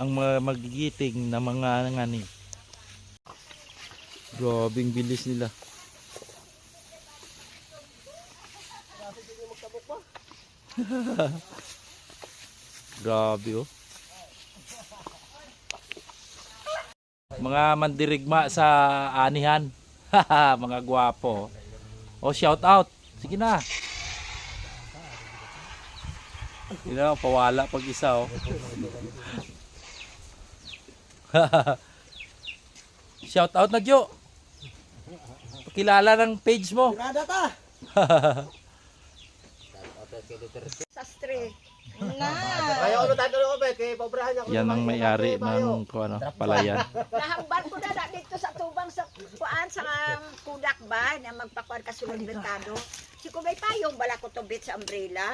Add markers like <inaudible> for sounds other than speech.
ang magigiting na mga ngani. Grabing bilis nila. <laughs> Grabe oh. Mga mandirigma sa anihan. <laughs> mga gwapo. Oh, shout out. Sige na. Hindi na, pawala pag isa oh. <laughs> <laughs> shout out na Jo. Pakilala ng page mo. Kada ta. <laughs> Sastre. Na. Ayaw ulo tayo ko bet kay pobrahan ako. Yan ang may-ari ng kuano, palayan. <laughs> Nahambal ko na na dito sa tubang sa kuan sa kudak ba na magpakuan ka sulod merkado. Si Kubay Payong bala ko to bit sa umbrella.